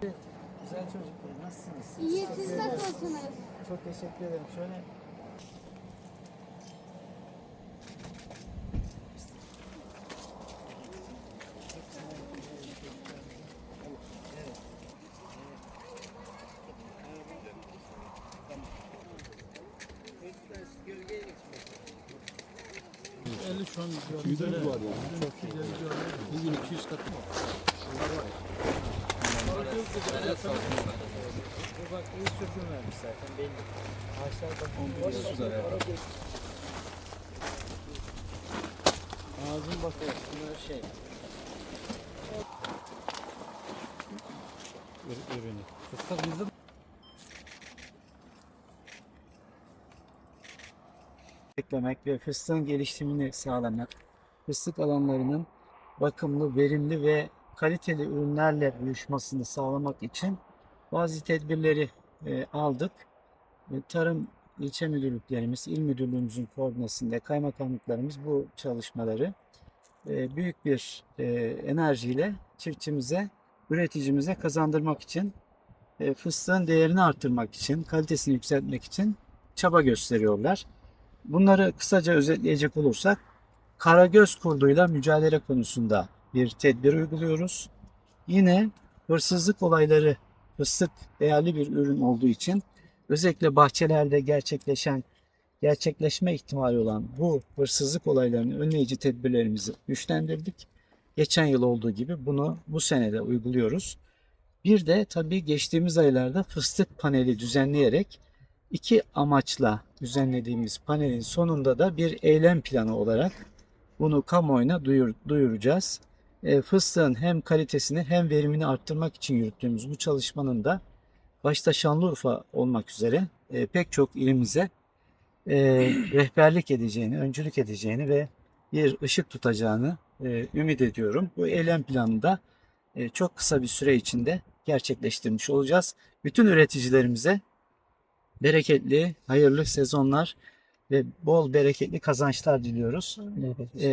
Güzel çocuklar nasılsınız? İyi Çok siz teşekkür ederim. nasılsınız? Çok teşekkür ederim. Şöyle Yüzümüz var ya. Bugün 200 katı var. Bak iyi sürgün vermiş zaten belli. Ağaçlar bak. Orada güzel ya. Ağzın bak bunlar şey. Ürünü. Fıstık bizde Beklemek ve fıstığın gelişimini sağlamak. Fıstık alanlarının bakımlı, verimli ve kaliteli ürünlerle buluşmasını sağlamak için bazı tedbirleri e, aldık. E, Tarım ilçe müdürlüklerimiz, il müdürlüğümüzün koordinasyonunda kaymakamlıklarımız bu çalışmaları e, büyük bir enerjiyle çiftçimize, üreticimize kazandırmak için, fıstığın değerini arttırmak için, kalitesini yükseltmek için çaba gösteriyorlar. Bunları kısaca özetleyecek olursak, karagöz kurduyla mücadele konusunda bir tedbir uyguluyoruz. Yine hırsızlık olayları, fıstık değerli bir ürün olduğu için özellikle bahçelerde gerçekleşen gerçekleşme ihtimali olan bu hırsızlık olaylarını önleyici tedbirlerimizi güçlendirdik. Geçen yıl olduğu gibi bunu bu senede uyguluyoruz. Bir de tabii geçtiğimiz aylarda fıstık paneli düzenleyerek iki amaçla düzenlediğimiz panelin sonunda da bir eylem planı olarak bunu kamuoyuna duyur, duyuracağız. E, fıstığın hem kalitesini hem verimini arttırmak için yürüttüğümüz bu çalışmanın da başta Şanlıurfa olmak üzere e, pek çok ilimize e, rehberlik edeceğini, öncülük edeceğini ve bir ışık tutacağını ümit ediyorum. Bu eylem planını da çok kısa bir süre içinde gerçekleştirmiş olacağız. Bütün üreticilerimize bereketli, hayırlı sezonlar ve bol bereketli kazançlar diliyoruz. E,